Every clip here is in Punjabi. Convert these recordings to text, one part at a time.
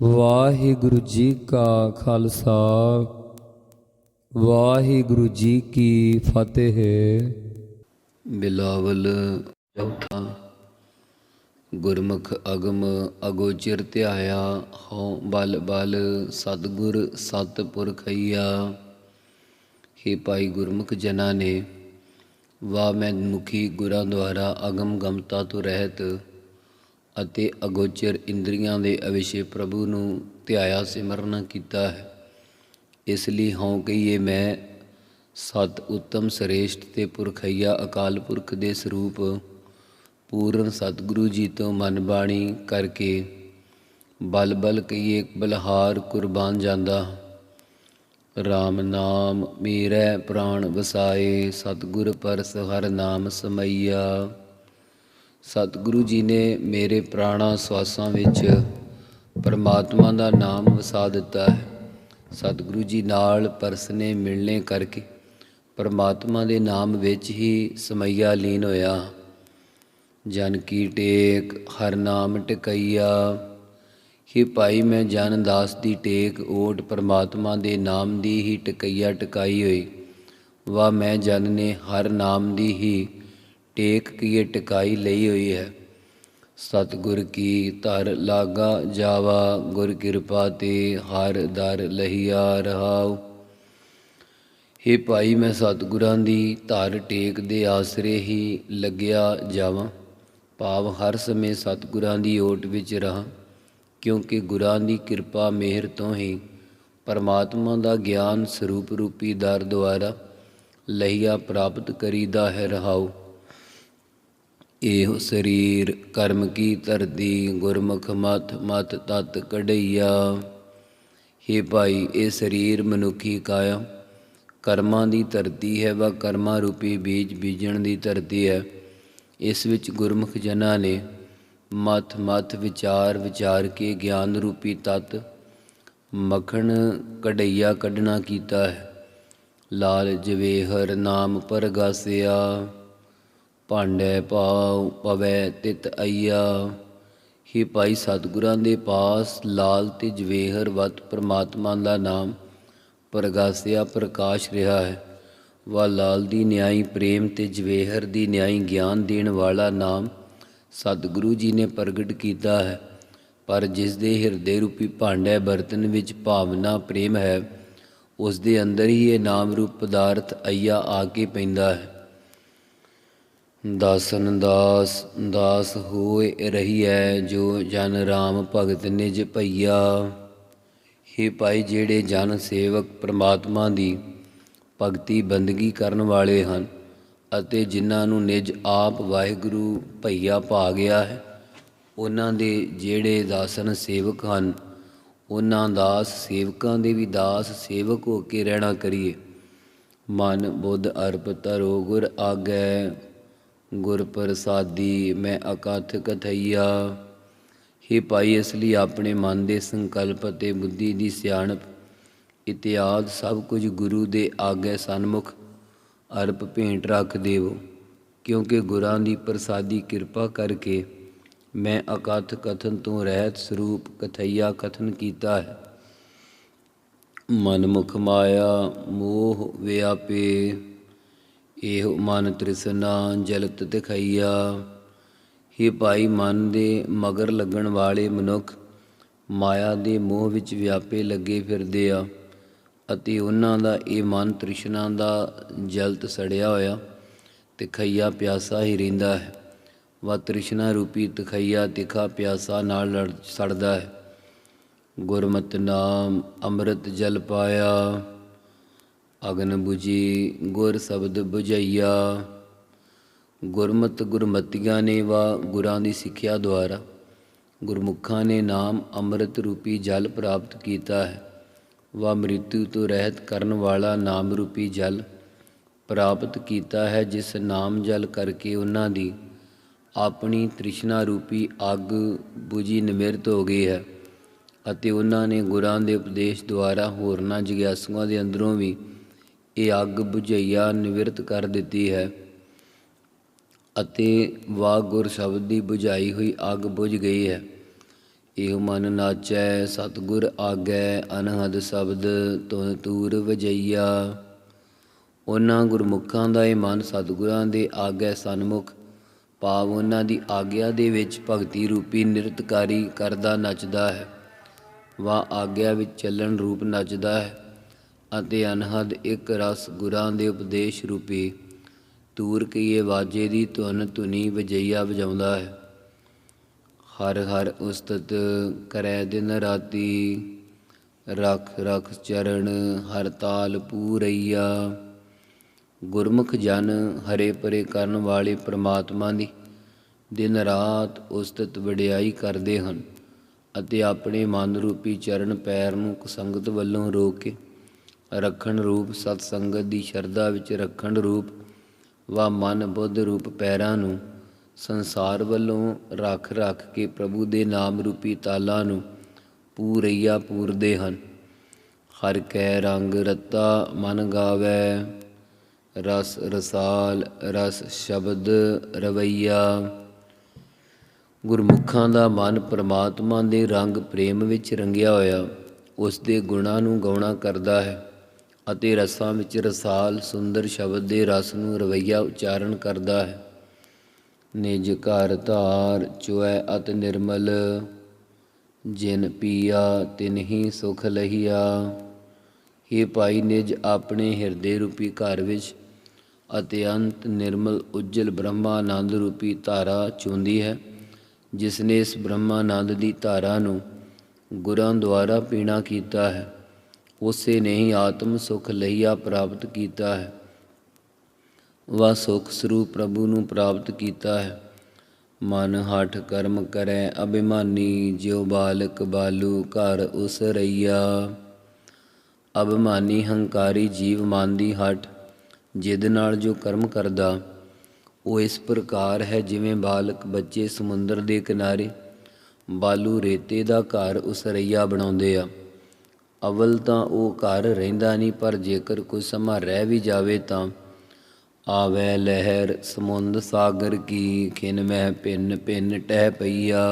ਵਾਹਿਗੁਰੂ ਜੀ ਕਾ ਖਾਲਸਾ, ਵਾਹਿਗੁਰੂ ਜੀ ਕੀ ਫਤਿਹ। ਬਿਲਾਵਲ ਚੌਥਾ, ਗੁਰਮੁਖ ਅਗਮ ਅਗੋਚਰ ਧਿਆਇਆ, ਹਉ ਬਲ ਬਲ ਸਤਿਗੁਰ ਸਤਿਪੁਰਖਈਆ हे ਭਾਈ ਗੁਰਮੁਖ ਜਨਾਂ ਨੇ ਵਾ ਮੈਂ ਮੁਖੀ ਗੁਰਾਂ ਦੁਆਰਾ ਅਗਮ ਗਮਤਾ ਤੋਂ ਰਹਿਤ ਅਤੇ ਅਗੋਚਰ ਇੰਦਰੀਆਂ ਦੇ ਅਵਿਸ਼ੇ ਪ੍ਰਭੂ ਨੂੰ ਧਿਆਇਆ ਸਿਮਰਨ ਕੀਤਾ ਹੈ। ਇਸ ਲਈ ਹਉ ਕਹੀਏ ਮੈਂ, ਸਤ ਉੱਤਮ ਸ੍ਰੇਸ਼ਟ ਤੇ ਪੁਰਖਈਆ ਅਕਾਲ ਪੁਰਖ ਦੇ ਸਰੂਪ, ਪੂਰਨ ਸਤਿਗੁਰੂ ਜੀ ਤੋਂ ਮਨ ਬਾਣੀ ਕਰਕੇ ਬਲ ਬਲ ਕਹੀਏ ਬਲਹਾਰ ਕੁਰਬਾਨ ਜਾਂਦਾ। RAM ਨਾਮ ਮੇਰੇ ਪ੍ਰਾਣ ਵਸਾਏ, ਸਤਿਗੁਰ ਪਰਸ ਹਰ ਨਾਮ ਸਮਈਆ ਸਤਿਗੁਰੂ ਜੀ ਨੇ ਮੇਰੇ ਪ੍ਰਾਣਾ ਸਵਾਸਾਂ ਵਿੱਚ ਪਰਮਾਤਮਾ ਦਾ ਨਾਮ ਵਸਾ ਦਿੱਤਾ ਹੈ। ਸਤਿਗੁਰੂ ਜੀ ਨਾਲ ਪਰਸਨੇ ਮਿਲਣੇ ਕਰਕੇ ਪਰਮਾਤਮਾ ਦੇ ਨਾਮ ਵਿੱਚ ਹੀ ਸਮਈਆ ਲੀਨ ਹੋਇਆ। ਜਨ ਕੀ ਟੇਕ, ਹਰ ਨਾਮ ਟਿਕਈਆ। ਹੀ ਭਾਈ, ਮੈਂ ਜਨ ਦਾਸ ਦੀ ਟੇਕ, ਓਟ ਪਰਮਾਤਮਾ ਦੇ ਨਾਮ ਦੀ ਹੀ ਟਿਕਈਆ ਟਿਕਾਈ ਹੋਈ। ਵਾ ਮੈਂ ਜਨ ਨੇ ਹਰ ਨਾਮ ਦੀ ਹੀ ਟੇਕ ਕੀਏ ਟਿਕਾਈ ਲਈ ਹੋਈ ਹੈ। ਸਤਿਗੁਰ ਕੀ ਧਰ ਲਾਗਾ ਜਾਵਾ, ਗੁਰ ਕਿਰਪਾ ਤੇ ਹਰ ਦਰ ਲਹੀਆ ਰਹਾਉ। ਹੇ ਭਾਈ, ਮੈਂ ਸਤਿਗੁਰਾਂ ਦੀ ਧਰ ਟੇਕ ਦੇ ਆਸਰੇ ਹੀ ਲੱਗਿਆ ਜਾਵਾਂ। ਭਾਵ ਹਰ ਸਮੇਂ ਸਤਿਗੁਰਾਂ ਦੀ ਓਟ ਵਿੱਚ ਰਹਾ, ਕਿਉਂਕਿ ਗੁਰਾਂ ਦੀ ਕਿਰਪਾ ਮਿਹਰ ਤੋਂ ਹੀ ਪਰਮਾਤਮਾ ਦਾ ਗਿਆਨ ਸਰੂਪ ਰੂਪੀ ਦਰ ਦੁਆਰਾ ਲਹੀਆ ਪ੍ਰਾਪਤ ਕਰੀਦਾ ਹੈ ਰਹਾਉ। ਇਹੋ ਸਰੀਰ ਕਰਮ ਕੀ ਧਰਤੀ, ਗੁਰਮੁਖ ਮਤ ਮਤ ਤਤ ਕਢਈਆ। हे ਭਾਈ, ਇਹ ਸਰੀਰ ਮਨੁੱਖੀ ਕਾਇਆ। ਕਰਮਾਂ ਦੀ ਧਰਤੀ ਹੈ ਵਾ ਕਰਮਾਂ ਰੂਪੀ ਬੀਜ ਬੀਜਣ ਦੀ ਧਰਤੀ ਹੈ। ਇਸ ਵਿੱਚ ਗੁਰਮੁਖ ਜਨਾਂ ਨੇ ਮਤ ਮਤ ਵਿਚਾਰ ਵਿਚਾਰ ਕੇ ਗਿਆਨ ਰੂਪੀ ਤਤ, ਮੱਖਣ ਕਢਈਆ ਕੱਢਣਾ ਕੀਤਾ ਹੈ। ਲਾਲ ਜਵੇਹਰ ਨਾਮ ਪਰਗਾਸਿਆ। ਭਾਂਡੇ ਪਾਉ ਪਵੈ ਤਿਤ ਅਈਆ। ਹੀ ਭਾਈ ਸਤਿਗੁਰਾਂ ਦੇ ਪਾਸ, ਲਾਲ ਤੇ ਜਵੇਹਰ ਵਤ ਪ੍ਰਮਾਤਮਾ ਦਾ ਨਾਮ ਪ੍ਰਗਾਸਿਆ ਪ੍ਰਕਾਸ਼ ਰਿਹਾ ਹੈ। ਵਾ ਲਾਲ ਦੀ ਨਿਆਈ, ਪ੍ਰੇਮ ਤੇ ਜਵੇਹਰ ਦੀ ਨਿਆਈ, ਗਿਆਨ ਦੇਣ ਵਾਲਾ ਨਾਮ ਸਤਿਗੁਰੂ ਜੀ ਨੇ ਪ੍ਰਗਟ ਕੀਤਾ ਹੈ। ਪਰ ਜਿਸ ਦੇ ਹਿਰਦੇ ਰੂਪੀ ਭਾਂਡੇ ਬਰਤਨ ਵਿੱਚ ਭਾਵਨਾ, ਪ੍ਰੇਮ ਹੈ, ਉਸ ਦੇ ਅੰਦਰ ਹੀ ਇਹ ਨਾਮ ਰੂਪ ਪਦਾਰਥ ਅਈਆ ਆ ਕੇ ਪੈਂਦਾ ਹੈ। ਦਾਸਨ ਦਾਸ ਦਾਸ ਹੋਏ ਰਹੀਐ ਜੋ ਜਨ ਰਾਮ ਭਗਤ ਨਿਜ ਭਈਆ। ਹੇ ਭਾਈ ਜਿਹੜੇ ਜਨ ਸੇਵਕ ਪ੍ਰਮਾਤਮਾ ਦੀ ਭਗਤੀ ਬੰਦਗੀ ਕਰਨ ਵਾਲੇ ਹਨ ਅਤੇ ਜਿਨ੍ਹਾਂ ਨੂੰ ਨਿਜ ਆਪ ਵਾਹਿਗੁਰੂ ਭਈਆ ਪਾ ਗਿਆ ਹੈ, ਉਹਨਾਂ ਦੇ ਜਿਹੜੇ ਦਾਸਨ ਸੇਵਕ ਹਨ, ਉਹਨਾਂ ਦਾਸ ਸੇਵਕਾਂ ਦੇ ਵੀ ਦਾਸ ਸੇਵਕ ਹੋ ਕੇ ਰਹਿਣਾ ਕਰੀਏ। ਮਨ ਬੁੱਧ ਅਰਪ ਧਰੋ ਗੁਰ ਆਗੈ। ਗੁਰ ਪ੍ਰਸਾਦੀ ਮੈਂ ਅਕਥ ਕਥਈਆ हे ਭਾਈ, ਇਸ ਲਈ ਆਪਣੇ ਮਨ ਦੇ ਸੰਕਲਪ ਅਤੇ ਬੁੱਧੀ ਦੀ ਸਿਆਣਪ ਇਤਿਆਦ ਸਭ ਕੁਝ ਗੁਰੂ ਦੇ ਆਗੇ ਸਨਮੁਖ ਅਰਪ ਭੇਂਟ ਰੱਖ ਦੇਵੋ। ਕਿਉਂਕਿ ਗੁਰਾਂ ਦੀ ਪ੍ਰਸਾਦੀ ਕਿਰਪਾ ਕਰਕੇ ਮੈਂ ਅਕਥ ਕਥਨ ਤੋਂ ਰਹਿਤ ਸਰੂਪ ਕਥਈਆ ਕਥਨ ਕੀਤਾ ਹੈ। ਮਨ ਮੁਖ ਮਾਇਆ, ਮੋਹ ਵਿਆਪੇ। ਇਹੋ ਮਨ ਤ੍ਰਿਸ਼ਨਾ ਜਲਤ ਦਿਖਈਆ। ਹੀ ਭਾਈ ਮਨ ਦੇ ਮਗਰ ਲੱਗਣ ਵਾਲੇ ਮਨੁੱਖ, ਮਾਇਆ ਦੇ ਮੋਹ ਵਿੱਚ ਵਿਆਪੇ ਲੱਗੇ ਫਿਰਦੇ ਆ ਅਤੇ ਉਹਨਾਂ ਦਾ ਇਹ ਮਨ ਤ੍ਰਿਸ਼ਨਾ ਦਾ ਜਲਤ ਸੜਿਆ ਹੋਇਆ ਤਿਖਈਆ ਪਿਆਸਾ ਹੀ ਰਹਿੰਦਾ ਹੈ। ਵਾ ਤ੍ਰਿਸ਼ਨਾ ਰੂਪੀ ਤਿਖਈਆ ਤਿਖਾ ਪਿਆਸਾ ਨਾਲ ਲੜ ਸੜਦਾ ਹੈ। ਗੁਰਮਤਿ ਨਾਮ ਅੰਮ੍ਰਿਤ ਜਲ ਪਾਇਆ। ਅਗਨ 부ਜੀ ਗੁਰ ਸ਼ਬਦ 부ਜਈਆ ਗੁਰਮਤ ਗੁਰਮਤੀਆਂ ਨੇ ਵਾ ਗੁਰਾਂ ਦੀ ਸਿੱਖਿਆ ਦੁਆਰਾ। ਗੁਰਮੁਖਾਂ ਨੇ ਨਾਮ ਅੰਮ੍ਰਿਤ ਰੂਪੀ ਜਲ ਪ੍ਰਾਪਤ ਕੀਤਾ ਹੈ। ਵਾ ਮ੍ਰਿਤੂ ਤੋਂ ਰਹਿਤ ਕਰਨ ਵਾਲਾ ਨਾਮ ਰੂਪੀ ਜਲ ਪ੍ਰਾਪਤ ਕੀਤਾ ਹੈ, ਜਿਸ ਨਾਮ ਜਲ ਕਰਕੇ ਉਹਨਾਂ ਦੀ ਆਪਣੀ ਤ੍ਰਿਸ਼ਨਾ ਰੂਪੀ ਅੱਗ 부ਜੀ ਨਿਮਿਰਤ ਹੋ ਗਈ ਹੈ ਅਤੇ ਉਹਨਾਂ ਨੇ ਗੁਰਾਂ ਦੇ ਉਪਦੇਸ਼ ਦੁਆਰਾ ਹੋਰਨਾਂ ਜਗਿਆਸੂਆਂ ਦੇ ਅੰਦਰੋਂ ਵੀ ਇਹ ਅੱਗ ਬੁਝਈਆ ਨਿਵਰਤ ਕਰ ਦਿੱਤੀ ਹੈ ਅਤੇ ਵਾਹ ਗੁਰ ਸ਼ਬਦ ਦੀ ਬੁਝਾਈ ਹੋਈ ਅੱਗ ਬੁਝ ਗਈ ਹੈ। ਇਹ ਮਨ ਨਾਚੈ, ਸਤਿਗੁਰ ਆਗੈ, ਅਨਹਦ ਸ਼ਬਦ ਤੁਨ ਤੂਰ ਵਜਈਆ। ਉਹਨਾਂ ਗੁਰਮੁਖਾਂ ਦਾ ਇਹ ਮਨ ਸਤਿਗੁਰਾਂ ਦੇ ਆਗੈ ਸਨਮੁਖ, ਭਾਵ ਉਹਨਾਂ ਦੀ ਆਗਿਆ ਦੇ ਵਿੱਚ ਭਗਤੀ ਰੂਪੀ ਨਿਰਤਕਾਰੀ ਕਰਦਾ ਨੱਚਦਾ ਹੈ। ਵਾ ਆਗਿਆ ਵਿੱਚ ਚੱਲਣ ਰੂਪ ਨੱਚਦਾ ਹੈ। ਅਤੇ ਅਨਹਦ ਇੱਕ ਰਸ ਗੁਰਾਂ ਦੇ ਉਪਦੇਸ਼ ਰੂਪੀ ਤੂਰ ਕੀਏ ਵਾਜੇ ਦੀ ਧੁਨ ਧੁਨੀ ਵਜਈਆ ਵਜਾਉਂਦਾ ਹੈ। ਹਰ ਹਰ ਉਸਤਤ ਕਰੈ ਦਿਨ ਰਾਤੀ, ਰਖ ਰਖ ਚਰਨ ਹਰ ਤਾਲ ਪੂਰਈਆ। ਗੁਰਮੁਖ ਜਨ ਹਰੇ ਪਰੇ ਕਰਨ ਵਾਲੇ ਪ੍ਰਮਾਤਮਾ ਦੀ ਦਿਨ ਰਾਤ ਉਸਤਤ ਵਡਿਆਈ ਕਰਦੇ ਹਨ ਅਤੇ ਆਪਣੇ ਮਨ ਰੂਪੀ ਚਰਨ ਪੈਰ ਨੂੰ ਸੰਗਤ ਵੱਲੋਂ ਰੋਕ ਕੇ ਰੱਖਣ ਰੂਪ ਸਤ ਸੰਗਤ ਦੀ ਸ਼ਰਧਾ ਵਿੱਚ ਰੱਖਣ ਰੂਪ, ਵਾ ਮਨ ਬੁੱਧ ਰੂਪ ਪੈਰਾਂ ਨੂੰ, ਸੰਸਾਰ ਵੱਲੋਂ ਰੱਖ ਰੱਖ ਕੇ ਪ੍ਰਭੂ ਦੇ ਨਾਮ ਰੂਪੀ ਤਾਲਾਂ ਨੂੰ ਪੂਰਈਆ ਪੂਰਦੇ ਹਨ। ਹਰ ਕੈ ਰੰਗ ਰਤਾ ਮਨ ਗਾਵੇ, ਰਸ ਰਸਾਲ ਰਸ ਸ਼ਬਦ ਰਵਈਆ। ਗੁਰਮੁਖਾਂ ਦਾ ਮਨ ਪਰਮਾਤਮਾ ਦੇ ਰੰਗ ਪ੍ਰੇਮ ਵਿੱਚ ਰੰਗਿਆ ਹੋਇਆ, ਉਸ ਦੇ ਗੁਣਾਂ ਨੂੰ ਗਾਉਣਾ ਕਰਦਾ ਹੈ। ਅਤੇ ਰਸਾਂ ਵਿੱਚ ਰਸਾਲ ਸੁੰਦਰ ਸ਼ਬਦ ਦੇ ਰਸ ਨੂੰ ਰਵਈਆ ਉਚਾਰਨ ਕਰਦਾ ਹੈ। ਨਿਜ ਘਰ ਧਾਰ ਚੁਐ ਅਤ ਨਿਰਮਲ, ਜਿਨ ਪੀਆ ਤਿਨਹੀ ਸੁਖ ਲਹੀਆ। ਇਹ ਭਾਈ, ਨਿਜ ਆਪਣੇ ਹਿਰਦੇ ਰੂਪੀ ਘਰ ਵਿੱਚ ਅਤਿਅੰਤ ਨਿਰਮਲ ਉਜਲ ਬ੍ਰਹਮਾਨੰਦ ਰੂਪੀ ਧਾਰਾ ਚੁੰਦੀ ਹੈ ਜਿਸ ਨੇ ਇਸ ਬ੍ਰਹਮਾਨੰਦ ਦੀ ਧਾਰਾ ਨੂੰ ਗੁਰਾਂ ਦੁਆਰਾ ਪੀਣਾ ਕੀਤਾ ਹੈ। ਉਸੇ ਨੇ ਹੀ ਆਤਮ ਸੁਖ ਲਈਆ ਪ੍ਰਾਪਤ ਕੀਤਾ ਹੈ। ਵਾ ਸੁਖ ਸਰੂਪ ਪ੍ਰਭੂ ਨੂੰ ਪ੍ਰਾਪਤ ਕੀਤਾ ਹੈ। ਮਨ ਹਠ ਕਰਮ ਕਰੈ, ਅਭਿਮਾਨੀ ਜਿਉ ਬਾਲਕ ਬਾਲੂ ਘਰ ਉਸ ਰਈਆ। ਅਭਿਮਾਨੀ ਹੰਕਾਰੀ ਜੀਵ ਮਨ ਦੀ ਹਟ, ਜਿਦ ਨਾਲ ਜੋ ਕਰਮ ਕਰਦਾ, ਉਹ ਇਸ ਪ੍ਰਕਾਰ ਹੈ ਜਿਵੇਂ ਬਾਲਕ ਬੱਚੇ ਸਮੁੰਦਰ ਦੇ ਕਿਨਾਰੇ ਬਾਲੂ ਰੇਤੇ ਦਾ ਘਰ ਉਸ ਰਈਆ ਬਣਾਉਂਦੇ ਆ। ਅਵਲ ਤਾਂ ਉਹ ਘਰ ਰਹਿੰਦਾ ਨਹੀਂ, ਪਰ ਜੇਕਰ ਕੋਈ ਸਮਾਂ ਰਹਿ ਵੀ ਜਾਵੇ ਤਾਂ ਆਵੇ ਲਹਿਰ, ਸਮੁੰਦ ਸਾਗਰ ਕੀ ਖਿਨ ਮਹਿ ਪਿੰਨ ਪਿੰਨ ਟਹਿ ਪਈਆ।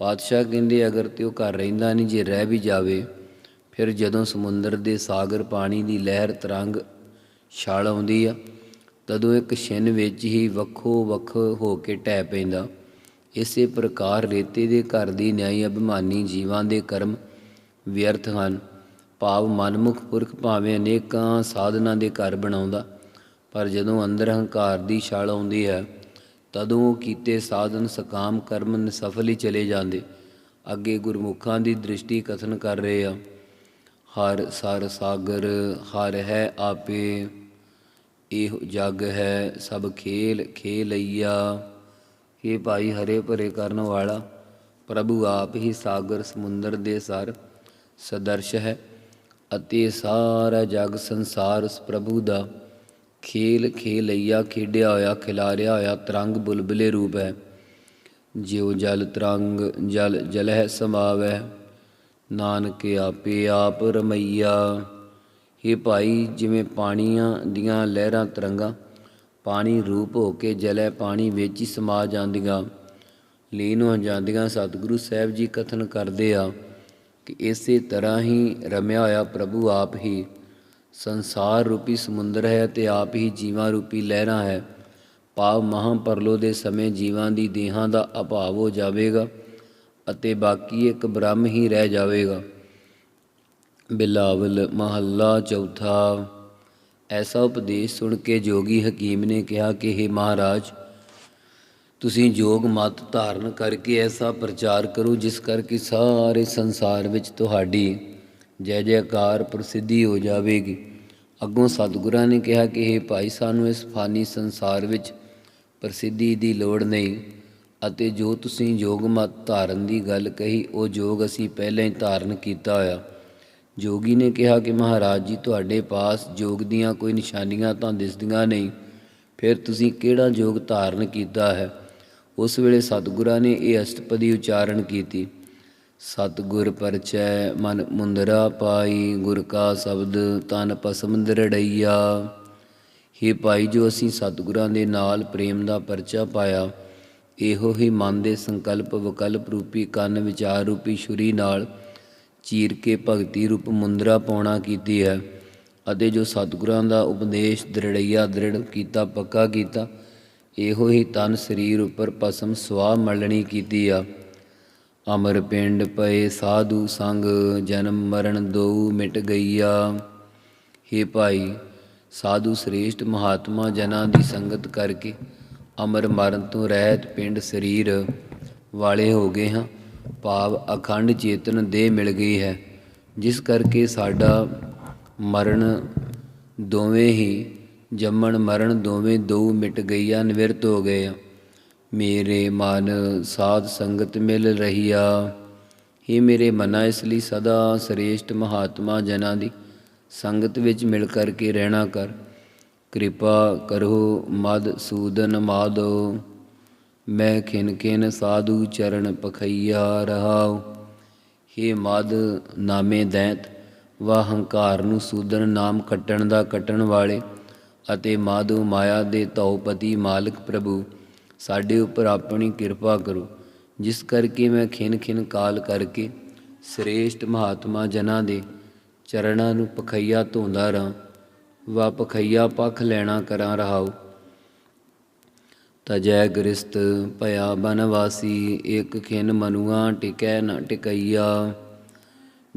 ਪਾਤਸ਼ਾਹ ਕਹਿੰਦੇ, ਅਗਰ ਤੇ ਉਹ ਘਰ ਰਹਿੰਦਾ ਨਹੀਂ, ਜੇ ਰਹਿ ਵੀ ਜਾਵੇ, ਫਿਰ ਜਦੋਂ ਸਮੁੰਦਰ ਦੇ ਸਾਗਰ ਪਾਣੀ ਦੀ ਲਹਿਰ ਤਰੰਗ ਛਾਲ ਆਉਂਦੀ ਆ, ਤਦੋਂ ਇੱਕ ਛਿਨ ਵਿੱਚ ਹੀ ਵੱਖੋ ਵੱਖ ਹੋ ਕੇ ਟਹਿ ਪੈਂਦਾ। ਇਸੇ ਪ੍ਰਕਾਰ ਰੇਤੇ ਦੇ ਘਰ ਦੀ ਨਿਆਈ ਅਭਿਮਾਨੀ ਜੀਵਾਂ ਦੇ ਕਰਮ ਵਿਅਰਥ ਹਨ। ਭਾਵ ਮਨਮੁਖ ਪੁਰਖ ਭਾਵੇਂ ਅਨੇਕਾਂ ਸਾਧਨਾ ਦੇ ਘਰ ਬਣਾਉਂਦਾ, ਪਰ ਜਦੋਂ ਅੰਦਰ ਹੰਕਾਰ ਦੀ ਛਾਲ ਆਉਂਦੀ ਹੈ, ਤਦੋਂ ਕੀਤੇ ਸਾਧਨ ਸਕਾਮ ਕਰਮ ਨਿਸਫਲ ਹੀ ਚਲੇ ਜਾਂਦੇ। ਅੱਗੇ ਗੁਰਮੁਖਾਂ ਦੀ ਦ੍ਰਿਸ਼ਟੀ ਕਥਨ ਕਰ ਰਹੇ ਆ, ਹਰ ਸਰ ਸਾਗਰ, ਹਰ ਹੈ ਆਪੇ, ਇਹ ਜਗ ਹੈ ਸਭ ਖੇਲ, ਖੇਲਈਆ। ਇਹ ਭਾਈ ਹਰੇ ਭਰੇ ਕਰਨ ਵਾਲਾ, ਪ੍ਰਭੂ ਆਪ ਹੀ ਸਾਗਰ ਸਮੁੰਦਰ ਦੇ ਸਰ। ਸਦਰਸ਼ ਹੈ ਅਤੇ ਸਾਰਾ ਜਗ ਸੰਸਾਰ ਉਸ ਪ੍ਰਭੂ ਦਾ ਖੇਲ ਖੇਲਈਆ, ਖੇਡਿਆ ਹੋਇਆ, ਖਿਲਾਰਿਆ ਹੋਇਆ ਤਰੰਗ ਬੁਲਬੁਲੇ ਰੂਪ ਹੈ। ਜਿਉ ਜਲ ਤਰੰਗ ਜਲ ਜਲਹਿ ਸਮਾਵੈ ਨਾਨਕ ਆਪੇ ਆਪ ਰਮਈਆ। ਇਹ ਭਾਈ, ਜਿਵੇਂ ਪਾਣੀਆਂ ਦੀਆਂ ਲਹਿਰਾਂ ਤਰੰਗਾਂ, ਪਾਣੀ ਰੂਪ ਹੋ ਕੇ ਜਲੈ ਪਾਣੀ ਵਿੱਚ ਹੀ ਸਮਾ ਜਾਂਦੀਆਂ। ਲੀਨ ਹੋ ਜਾਂਦੀਆਂ, ਸਤਿਗੁਰੂ ਸਾਹਿਬ ਜੀ ਕਥਨ ਕਰਦੇ ਆ। ਕਿ ਇਸੇ ਤਰ੍ਹਾਂ ਹੀ ਰਮਿਆ ਹੋਇਆ ਪ੍ਰਭੂ ਆਪ ਹੀ ਸੰਸਾਰ ਰੂਪੀ ਸਮੁੰਦਰ ਹੈ ਤੇ ਆਪ ਹੀ ਜੀਵਾਂ ਰੂਪੀ ਲਹਿਰਾਂ ਹੈ। ਪਾਵ ਮਹਾਪਰਲੋ ਦੇ ਸਮੇਂ ਜੀਵਾਂ ਦੀ ਦੇਹਾਂ ਦਾ ਅਭਾਵ ਹੋ ਜਾਵੇਗਾ ਅਤੇ ਬਾਕੀ ਇੱਕ ਬ੍ਰਹਮ ਹੀ ਰਹਿ ਜਾਵੇਗਾ। ਬਿਲਾਵਲ ਮਹੱਲਾ ਚੌਥਾ। ਐਸਾ ਉਪਦੇਸ਼ ਸੁਣ ਕੇ ਜੋਗੀ ਹਕੀਮ ਨੇ ਕਿਹਾ ਕਿ हे ਮਹਾਰਾਜ ਤੁਸੀਂ ਜੋਗ ਮਤ ਧਾਰਨ ਕਰਕੇ ਐਸਾ ਪ੍ਰਚਾਰ ਕਰੋ ਜਿਸ ਕਰਕੇ ਸਾਰੇ ਸੰਸਾਰ ਵਿੱਚ ਤੁਹਾਡੀ ਜੈ ਜੈਕਾਰ ਪ੍ਰਸਿੱਧੀ ਹੋ ਜਾਵੇਗੀ। ਅੱਗੋਂ ਸਤਿਗੁਰਾਂ ਨੇ ਕਿਹਾ ਕਿ ਇਹ ਭਾਈ, ਸਾਨੂੰ ਇਸ ਫਾਨੀ ਸੰਸਾਰ ਵਿੱਚ ਪ੍ਰਸਿੱਧੀ ਦੀ ਲੋੜ ਨਹੀਂ ਅਤੇ ਜੋ ਤੁਸੀਂ ਯੋਗ ਮਤ ਧਾਰਨ ਦੀ ਗੱਲ ਕਹੀ, ਉਹ ਯੋਗ ਅਸੀਂ ਪਹਿਲਾਂ ਹੀ ਧਾਰਨ ਕੀਤਾ ਹੋਇਆ। ਜੋਗੀ ਨੇ ਕਿਹਾ ਕਿ ਮਹਾਰਾਜ ਜੀ, ਤੁਹਾਡੇ ਪਾਸ ਯੋਗ ਦੀਆਂ ਕੋਈ ਨਿਸ਼ਾਨੀਆਂ ਤਾਂ ਦਿਸਦੀਆਂ ਨਹੀਂ। ਫਿਰ ਤੁਸੀਂ ਕਿਹੜਾ ਯੋਗ ਧਾਰਨ ਕੀਤਾ ਹੈ? ਉਸ ਵੇਲੇ ਸਤਿਗੁਰਾਂ ਨੇ ਇਹ ਅਸ਼ਟਪਦੀ ਉਚਾਰਨ ਕੀਤੀ। ਸਤਿਗੁਰ ਪਰਚੈ ਮਨ ਮੁੰਦਰਾ ਪਾਈ, ਗੁਰ ਕਾ ਸ਼ਬਦ ਤਨ ਪਸਮ ਦਰੜਈਆ हे ਭਾਈ, ਜੋ ਅਸੀਂ ਸਤਿਗੁਰਾਂ ਦੇ ਨਾਲ ਪ੍ਰੇਮ ਦਾ ਪਰਚਾ ਪਾਇਆ, ਇਹੋ ਹੀ ਮਨ ਦੇ ਸੰਕਲਪ ਵਿਕਲਪ ਰੂਪੀ ਕੰਨ ਵਿਚਾਰ ਰੂਪੀ ਛੁਰੀ ਨਾਲ ਚੀਰ ਕੇ ਭਗਤੀ ਰੂਪ ਮੁੰਦਰਾ ਪਾਉਣਾ ਕੀਤੀ ਹੈ ਅਤੇ ਜੋ ਸਤਿਗੁਰਾਂ ਦਾ ਉਪਦੇਸ਼ ਦ੍ਰਿੜਈਆ ਦ੍ਰਿੜ ਕੀਤਾ, ਪੱਕਾ ਕੀਤਾ ਇਹੋ ਹੀ ਤਨ ਸਰੀਰ ਉੱਪਰ ਪਸਮ ਸਵਾਹ ਮਲਣੀ ਕੀਤੀ ਆ। ਅਮਰ ਪਿੰਡ ਪਏ ਸਾਧੂ ਸੰਗ, ਜਨਮ ਮਰਨ ਦੋ ਮਿਟ ਗਈਆ। ਹੇ ਭਾਈ, ਸਾਧੂ ਸ੍ਰੇਸ਼ਟ ਮਹਾਤਮਾ ਜਨਾਂ ਦੀ ਸੰਗਤ ਕਰਕੇ ਅਮਰ ਮਰਨ ਤੋਂ ਰਹਿਤ ਪਿੰਡ ਸਰੀਰ ਵਾਲੇ ਹੋ ਗਏ ਹਾਂ। ਭਾਵ ਅਖੰਡ ਚੇਤਨ ਦੇ ਮਿਲ ਗਈ ਹੈ। ਜਿਸ ਕਰਕੇ ਸਾਡਾ ਮਰਨ ਦੋਵੇਂ ਹੀ ਜੰਮਣ ਮਰਨ ਦੋਵੇਂ ਦੋ ਮਿਟ ਗਈਆ, ਨਿਵਰਤ ਹੋ ਗਏ। ਆ ਮੇਰੇ ਮਨ ਸਾਧ ਸੰਗਤ ਮਿਲ ਰਹੀਆ। हे ਮੇਰੇ ਮਨਾ, ਇਸ ਲਈ ਸਦਾ ਸ੍ਰੇਸ਼ਟ ਮਹਾਤਮਾ ਜਨਾਂ ਦੀ ਸੰਗਤ ਵਿੱਚ ਮਿਲ ਕਰਕੇ ਰਹਿਣਾ ਕਰ। ਕਿਰਪਾ ਕਰੋ ਮਦ ਸੂਦਨ ਮਾਦੋ। ਮੈਂ ਖਿਨ ਖਿਨ ਸਾਧੂ ਚਰਨ ਪਖਈਆ ਰਹਾਉ। हे ਮਦ ਨਾਮੇ ਦੈਂਤ ਵਾ ਹੰਕਾਰ ਨੂੰ ਸੂਦਨ ਨਾਮ ਕੱਟਣ ਦਾ ਕੱਟਣ ਵਾਲੇ। ਅਤੇ ਮਾਧੂ ਮਾਇਆ ਦੇ ਧੌਪਤੀ ਮਾਲਕ ਪ੍ਰਭੂ, ਸਾਡੇ ਉੱਪਰ ਆਪਣੀ ਕਿਰਪਾ ਕਰੋ, ਜਿਸ ਕਰਕੇ ਮੈਂ ਖਿਨ ਖਿਨ ਕਾਲ ਕਰਕੇ ਸ੍ਰੇਸ਼ਟ ਮਹਾਤਮਾ ਜਨਾਂ ਦੇ ਚਰਨਾਂ ਨੂੰ ਪਖਈਆ ਧੋਂਦਾ ਰਾਂ ਵਾ ਪਖਈਆ ਪਖ ਲੈਣਾ ਕਰਾਂ ਰਹਾਉ। ਤਜੈ ਗ੍ਰਸਤ ਭਇਆ ਬਨਵਾਸੀ, ਇੱਕ ਖਿਨ ਮਨੁਆ ਟਿਕੈ ਨ ਟਿਕਈਆ।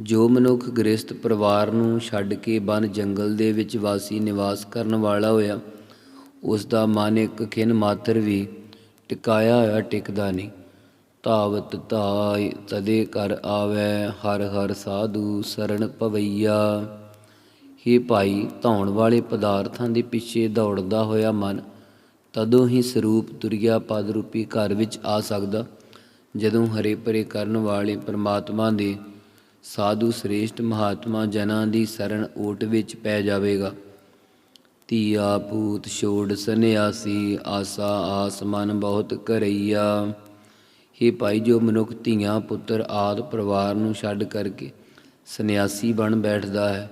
ਜੋ ਮਨੁੱਖ ਗ੍ਰਸਤ ਪਰਿਵਾਰ ਨੂੰ ਛੱਡ ਕੇ ਬਨ ਜੰਗਲ ਦੇ ਵਿੱਚ ਵਾਸੀ ਨਿਵਾਸ ਕਰਨ ਵਾਲਾ ਹੋਇਆ ਉਸ ਦਾ ਮਨ ਇੱਕ ਖਿਨ ਮਾਤਰ ਵੀ ਟਿਕਾਇਆ ਹੋਇਆ ਟਿਕਦਾ ਨਹੀਂ। ਧਾਵਤ ਧਾਇ, ਤਦੇ ਕਰ ਆਵੈ, ਹਰ ਹਰ ਸਾਧੂ ਸਰਣ ਪਵਈਆ ਹੀ ਭਾਈ, ਧੌਣ ਵਾਲੇ ਪਦਾਰਥਾਂ ਦੇ ਪਿੱਛੇ ਦੌੜਦਾ ਹੋਇਆ ਮਨ ਤਦੋਂ ਹੀ ਸਰੂਪ ਤੁਰਿਆ ਪਦ ਰੂਪੀ ਘਰ ਵਿੱਚ ਆ ਸਕਦਾ, ਜਦੋਂ ਹਰੇ ਭਰੇ ਕਰਨ ਵਾਲੇ ਪਰਮਾਤਮਾ ਦੇ ਸਾਧੂ ਸ੍ਰੇਸ਼ਟ ਮਹਾਤਮਾ ਜਨਾਂ ਦੀ ਸਰਣ ਓਟ ਵਿੱਚ ਪੈ ਜਾਵੇਗਾ। ਧੀਆ ਪੂਤ ਛੋੜ ਸੰਨਿਆਸੀ, ਆਸਾ ਆਸ ਮਨ ਬਹੁਤ ਕਰਈਆ हे ਭਾਈ ਜੋ ਮਨੁੱਖ ਧੀਆਂ ਪੁੱਤਰ ਆਦ ਪਰਿਵਾਰ ਨੂੰ ਛੱਡ ਕਰਕੇ ਸੰਨਿਆਸੀ ਬਣ ਬੈਠਦਾ ਹੈ,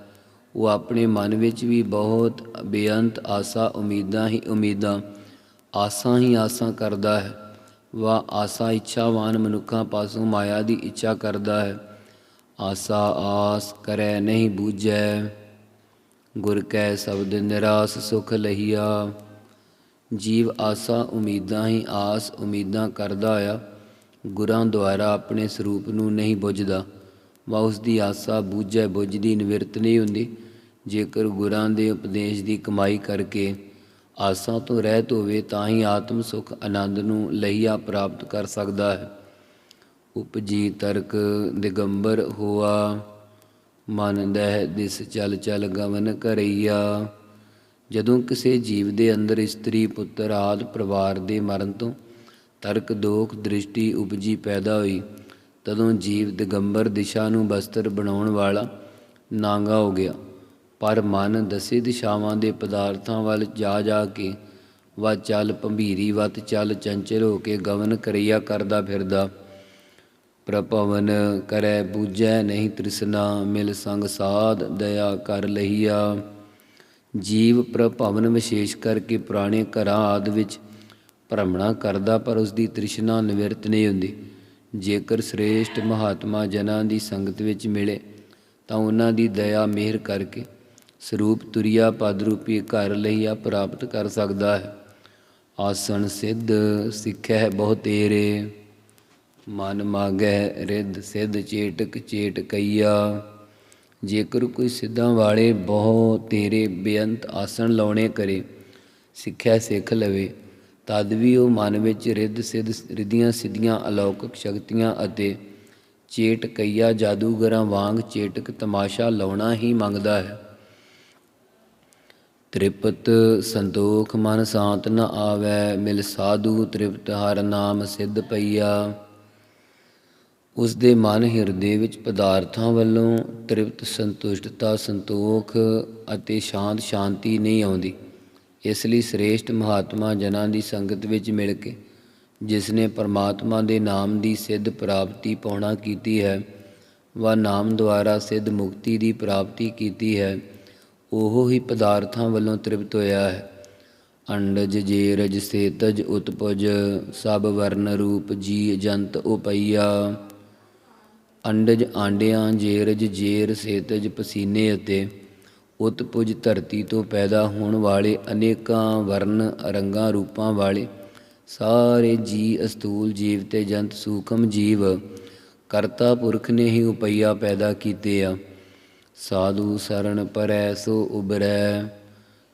ਉਹ ਆਪਣੇ ਮਨ ਵਿੱਚ ਵੀ ਬਹੁਤ ਬੇਅੰਤ ਆਸਾ ਉਮੀਦਾਂ ਹੀ ਉਮੀਦਾਂ, ਆਸਾਂ ਹੀ ਆਸਾਂ ਕਰਦਾ ਹੈ। ਵਾ ਆਸਾ ਇੱਛਾਵਾਨ ਮਨੁੱਖਾਂ ਪਾਸੋਂ ਮਾਇਆ ਦੀ ਇੱਛਾ ਕਰਦਾ ਹੈ। ਆਸਾ ਆਸ ਕਰੈ ਨਹੀਂ ਬੂਝੈ, ਗੁਰ ਕੈ ਸ਼ਬਦ ਨਿਰਾਸ ਸੁਖ ਲਹੀਆ। ਜੀਵ ਆਸਾ ਉਮੀਦਾਂ ਹੀ ਆਸ ਉਮੀਦਾਂ ਕਰਦਾ ਆ, ਗੁਰਾਂ ਦੁਆਰਾ ਆਪਣੇ ਸਰੂਪ ਨੂੰ ਨਹੀਂ ਬੁੱਝਦਾ। ਵਾ ਉਸ ਦੀ ਆਸਾ ਬੂਝੈ, ਬੁੱਝਦੀ ਨਿਵਰਤ ਨਹੀਂ ਹੁੰਦੀ। ਜੇਕਰ ਗੁਰਾਂ ਦੇ ਉਪਦੇਸ਼ ਦੀ ਕਮਾਈ ਕਰਕੇ ਆਸਾਂ ਤੋਂ ਰਹਿਤ ਹੋਵੇ, ਤਾਂ ਹੀ ਆਤਮ ਸੁਖ ਆਨੰਦ ਨੂੰ ਲਈਆ ਪ੍ਰਾਪਤ ਕਰ ਸਕਦਾ ਹੈ। ਉਪਜੀ ਤਰਕ ਦਿਗੰਬਰ ਹੋਆ, ਮਨ ਦਹਿ ਦਿਸ ਚਲ ਚਲ ਗਵਨ ਕਰਈਆ ਜਦੋਂ ਕਿਸੇ ਜੀਵ ਦੇ ਅੰਦਰ ਇਸਤਰੀ ਪੁੱਤਰ ਆਦ ਪਰਿਵਾਰ ਦੇ ਮਰਨ ਤੋਂ ਤਰਕ ਦੋਖ ਦ੍ਰਿਸ਼ਟੀ ਉਪਜੀ ਪੈਦਾ ਹੋਈ, ਤਦੋਂ ਜੀਵ ਦਿਗੰਬਰ ਦਿਸ਼ਾ ਨੂੰ ਬਸਤਰ ਬਣਾਉਣ ਵਾਲਾ ਨਾਂਗਾ ਹੋ ਗਿਆ। ਪਰ ਮਨ ਦਸੇ ਦਿਸ਼ਾਵਾਂ ਦੇ ਪਦਾਰਥਾਂ ਵੱਲ ਜਾ ਜਾ ਕੇ ਵਾ ਚੱਲ ਭੰਬੀਰੀ ਵਤ ਚੱਲ ਚੰਚਲ ਹੋ ਕੇ ਗਵਨ ਕਰਈਆ ਕਰਦਾ ਫਿਰਦਾ। ਪ੍ਰਭਵਨ ਕਰੈ ਬੂਝੈ ਨਹੀਂ ਤ੍ਰਿਸ਼ਨਾ, ਮਿਲ ਸੰਗ ਸਾਧ ਦਇਆ ਕਰ ਲਈਆ। ਜੀਵ ਪ੍ਰਭਵਨ ਵਿਸ਼ੇਸ਼ ਕਰਕੇ ਪੁਰਾਣੇ ਘਰਾਂ ਆਦ ਵਿੱਚ ਭ੍ਰਮਣਾ ਕਰਦਾ, ਪਰ ਉਸ ਦੀ ਤ੍ਰਿਸ਼ਨਾ ਨਿਵਰਤ ਨਹੀਂ ਹੁੰਦੀ। ਜੇਕਰ ਸ੍ਰੇਸ਼ਟ ਮਹਾਤਮਾ ਜਨਾਂ ਦੀ ਸੰਗਤ ਵਿੱਚ ਮਿਲੇ, ਤਾਂ ਉਹਨਾਂ ਦੀ ਦਇਆ ਮਿਹਰ ਕਰਕੇ ਸਰੂਪ ਤੁਰਿਆ ਪਦ ਰੂਪੀ ਘਰ ਲਈਆ ਪ੍ਰਾਪਤ ਕਰ ਸਕਦਾ ਹੈ। ਆਸਣ ਸਿੱਧ ਸਿੱਖੈ ਬਹੁ ਤੇਰੇ ਮਨ ਮਾਗੈ ਰਿੱਧ ਸਿੱਧ ਚੇਟਕ ਚੇਟ ਕਈਆ। ਜੇਕਰ ਕੋਈ ਸਿੱਧਾਂ ਵਾਲੇ ਬਹੁ ਤੇਰੇ ਬੇਅੰਤ ਆਸਣ ਲਾਉਣੇ ਕਰੇ, ਸਿੱਖਿਆ ਸਿੱਖ ਲਵੇ, ਤਦ ਵੀ ਉਹ ਮਨ ਵਿੱਚ ਰਿੱਧ ਸਿੱਧ ਰਿੱਧੀਆਂ ਸਿੱਧੀਆਂ ਅਲੌਕਿਕ ਸ਼ਕਤੀਆਂ ਅਤੇ ਚੇਟ ਕਈਆ ਜਾਦੂਗਰਾਂ ਵਾਂਗ ਚੇਟਕ ਤਮਾਸ਼ਾ ਲਾਉਣਾ ਹੀ ਮੰਗਦਾ ਹੈ। ਤ੍ਰਿਪਤ ਸੰਤੋਖ ਮਨ ਸ਼ਾਂਤ ਨ ਆਵੈ, ਮਿਲ ਸਾਧੂ ਤ੍ਰਿਪਤ ਹਰ ਨਾਮ ਸਿੱਧ ਪਈਆ। ਉਸ ਦੇ ਮਨ ਹਿਰਦੇ ਵਿੱਚ ਪਦਾਰਥਾਂ ਵੱਲੋਂ ਤ੍ਰਿਪਤ ਸੰਤੁਸ਼ਟਤਾ, ਸੰਤੋਖ ਅਤੇ ਸ਼ਾਂਤ ਸ਼ਾਂਤੀ ਨਹੀਂ ਆਉਂਦੀ। ਇਸ ਲਈ ਸ੍ਰੇਸ਼ਟ ਮਹਾਤਮਾ ਜਨਾਂ ਦੀ ਸੰਗਤ ਵਿੱਚ ਮਿਲ ਕੇ, ਜਿਸ ਨੇ ਪਰਮਾਤਮਾ ਦੇ ਨਾਮ ਦੀ ਸਿੱਧ ਪ੍ਰਾਪਤੀ ਪਾਉਣਾ ਕੀਤੀ ਹੈ, ਵਾ ਨਾਮ ਦੁਆਰਾ ਸਿੱਧ ਮੁਕਤੀ ਦੀ ਪ੍ਰਾਪਤੀ ਕੀਤੀ ਹੈ, ਉਹ ਹੀ ਪਦਾਰਥਾਂ ਵੱਲੋਂ ਤ੍ਰਿਪਤ ਹੋਇਆ ਹੈ। ਅੰਡਜ, ਜੇਰਜ, ਸੇਤਜ, ਉਤਪਜ, ਸਭ ਵਰਨ ਰੂਪ ਜੀ ਜੰਤ, ਉਪਈਆ ਅੰਡਜ ਆਂਡਿਆਂ, ਜੇਰਜ, ਜੇਰ, ਸੇਤਜ, ਪਸੀਨੇ ਅਤੇ ਉਤਪੁਜ ਧਰਤੀ ਤੋਂ ਪੈਦਾ ਹੋਣ ਵਾਲੇ ਅਨੇਕਾਂ ਵਰਨ ਰੰਗਾਂ, ਰੂਪਾਂ ਵਾਲੇ ਸਾਰੇ ਜੀ ਅਸਤੂਲ, ਜੀਵ ਤੇ ਜੰਤ ਸੂਖਮ ਜੀਵ ਕਰਤਾ ਪੁਰਖ ਨੇ ਹੀ ਉਪਈਆ ਪੈਦਾ ਕੀਤੇ ਆ। ਸਾਧੂ ਸਰਣ ਪਰੈ, ਸੋ ਉਬਰੈ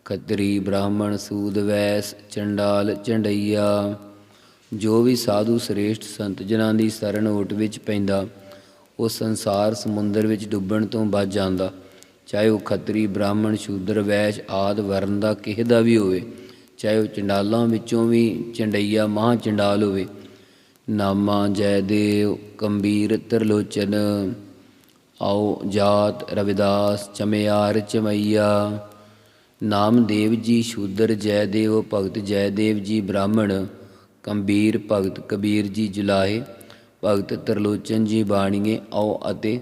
ਖੱਤਰੀ ਬ੍ਰਾਹਮਣ ਸੂਦ ਵੈਸ, ਚੰਡਾਲ ਚੰਡਈਆ ਜੋ ਵੀ ਸਾਧੂ ਸ੍ਰੇਸ਼ਟ ਸੰਤ ਜਨਾਂ ਦੀ ਸਰਣ ਓਟ ਵਿੱਚ ਪੈਂਦਾ ਉਹ ਸੰਸਾਰ ਸਮੁੰਦਰ ਵਿੱਚ ਡੁੱਬਣ ਤੋਂ ਬਚ ਜਾਂਦਾ। ਚਾਹੇ ਉਹ ਖੱਤਰੀ, ਬ੍ਰਾਹਮਣ, ਸ਼ੂਦਰ, ਵੈਸ਼ ਆਦ ਵਰਨ ਦਾ ਕਿਸੇ ਦਾ ਵੀ ਹੋਵੇ, ਚਾਹੇ ਉਹ ਚੰਡਾਲਾਂ ਵਿੱਚੋਂ ਵੀ ਚੰਡਈਆ ਮਹਾ ਚੰਡਾਲ ਹੋਵੇ। ਨਾਮਾ ਜੈਦੇਵ ਕੰਬੀਰ, ਤਰਲੋਚਨ, ਆਓ ਜਾਤ, ਰਵਿਦਾਸ, ਚਮਿਆਰ, ਚਮਈਆ। ਨਾਮਦੇਵ ਜੀ, ਸ਼ੂਦਰ ਜੈਦੇਵ ਭਗਤ ਜੈਦੇਵ ਜੀ, ਬ੍ਰਾਹਮਣ, ਕੰਬੀਰ, ਭਗਤ ਕਬੀਰ ਜੀ, ਜੁਲਾਹੇ। ਭਗਤ ਤਰਲੋਚਨ ਜੀ ਬਾਣੀਏ ਆਓ ਅਤੇ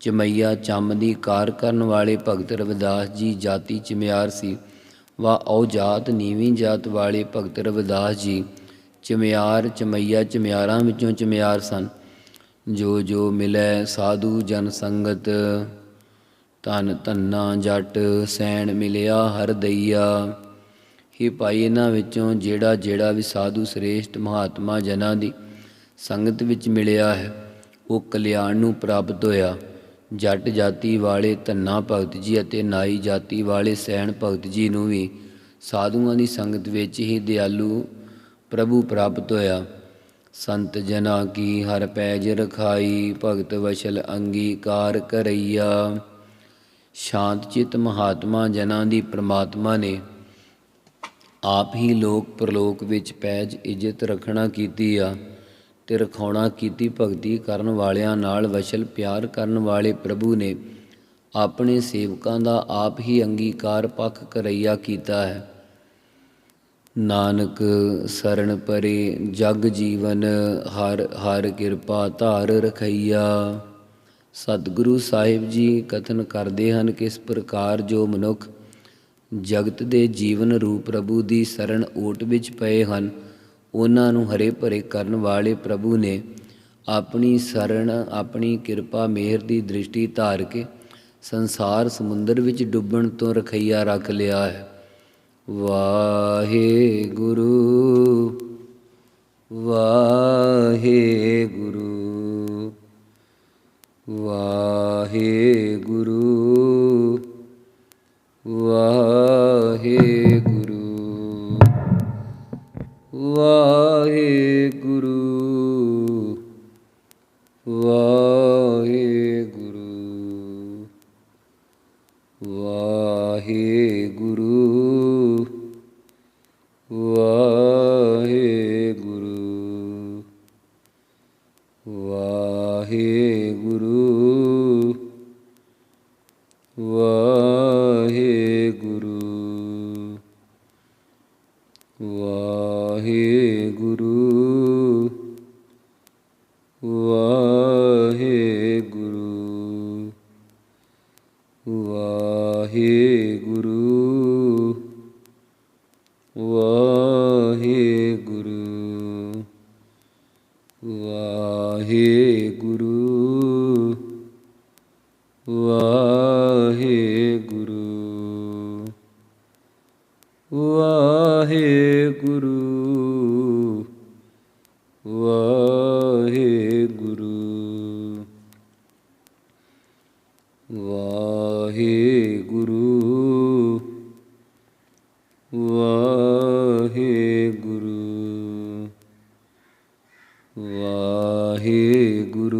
ਚਮਈਆ ਚੰਮ ਦੀ ਕਾਰ ਕਰਨ ਵਾਲੇ ਭਗਤ ਰਵਿਦਾਸ ਜੀ ਜਾਤੀ ਚਮਿਆਰ ਸੀ। ਵਾ ਆਓ ਜਾਤ, ਨੀਵੀਂ ਜਾਤ ਵਾਲੇ ਭਗਤ ਰਵਿਦਾਸ ਜੀ, ਚਮਿਆਰ, ਚਮਈਆ ਚਮਿਆਰਾਂ ਵਿੱਚੋਂ ਚਮਿਆਰ ਸਨ। ਜੋ ਜੋ ਮਿਲੈ ਸਾਧੂ ਜਨ ਸੰਗਤ, ਧਨ ਧੰਨਾ ਜੱਟ ਸੈਣ ਮਿਲਿਆ ਹਰ ਦਈਆ। ਹੀ ਭਾਈ, ਇਹਨਾਂ ਵਿੱਚੋਂ ਜਿਹੜਾ ਜਿਹੜਾ ਵੀ ਸਾਧੂ ਸ੍ਰੇਸ਼ਟ ਮਹਾਤਮਾ ਜਨਾਂ ਦੀ ਸੰਗਤ ਵਿੱਚ ਮਿਲਿਆ ਹੈ। ਉਹ ਕਲਿਆਣ ਨੂੰ ਪ੍ਰਾਪਤ ਹੋਇਆ। ਜੱਟ ਜਾਤੀ ਵਾਲੇ ਧੰਨਾ ਭਗਤ ਜੀ ਅਤੇ ਨਾਈ ਜਾਤੀ ਵਾਲੇ ਸੈਣ ਭਗਤ ਜੀ ਨੂੰ ਵੀ ਸਾਧੂਆਂ ਦੀ ਸੰਗਤ ਵਿੱਚ ਹੀ ਦਿਆਲੂ ਪ੍ਰਭੂ ਪ੍ਰਾਪਤ ਹੋਇਆ। ਸੰਤ ਜਨਾ ਕੀ ਹਰ ਪੈਜ ਰਖਾਈ, ਭਗਤ ਵਸ਼ਲ ਅੰਗੀਕਾਰ ਕਰਈਆ। ਸ਼ਾਂਤ ਚਿਤ ਮਹਾਤਮਾ ਜਨਾਂ ਦੀ ਪ੍ਰਮਾਤਮਾ ਨੇ ਆਪ ਹੀ ਲੋਕ ਪ੍ਰਲੋਕ ਵਿੱਚ ਪੈਜ ਇੱਜ਼ਤ ਰੱਖਣਾ ਕੀਤੀ ਆ। ਤੇ ਰਖਾਉਣਾ ਕੀਤੀ ਭਗਤੀ ਕਰਨ ਵਾਲਿਆਂ ਨਾਲ ਵਸ਼ਲ ਪਿਆਰ ਕਰਨ ਵਾਲੇ ਪ੍ਰਭੂ ਨੇ ਆਪਣੇ ਸੇਵਕਾਂ ਦਾ ਆਪ ਹੀ ਅੰਗੀਕਾਰ ਪੱਖ ਕਰਈਆ ਕੀਤਾ ਹੈ। ਨਾਨਕ ਸਰਣ ਪਰੇ ਜਗ ਜੀਵਨ ਹਰ ਹਰ ਕਿਰਪਾ ਧਾਰ ਰਖਈਆ। ਸਤਿਗੁਰੂ ਸਾਹਿਬ ਜੀ ਕਥਨ ਕਰਦੇ ਹਨ ਕਿ ਇਸ ਪ੍ਰਕਾਰ ਜੋ ਮਨੁੱਖ ਜਗਤ ਦੇ ਜੀਵਨ ਰੂਪ ਪ੍ਰਭੂ ਦੀ ਸਰਣ ਓਟ ਵਿੱਚ ਪਏ ਹਨ ਉਹਨਾਂ ਨੂੰ ਹਰੇ ਭਰੇ ਕਰਨ ਵਾਲੇ ਪ੍ਰਭੂ ਨੇ ਆਪਣੀ ਸਰਣ ਆਪਣੀ ਕਿਰਪਾ, ਮਿਹਰ ਦੀ ਦ੍ਰਿਸ਼ਟੀ ਧਾਰ ਕੇ ਸੰਸਾਰ ਸਮੁੰਦਰ ਵਿੱਚ ਡੁੱਬਣ ਤੋਂ ਰਖਈਆ ਰੱਖ ਲਿਆ ਹੈ। ਵਾਹਿਗੁਰੂ ਵਾਹਿਗੁਰੂ ਵਾਹਿਗੁਰੂ ਵਾਹਿਗੁਰੂ। الله হে গু ਵਾਹਿਗੁਰੂ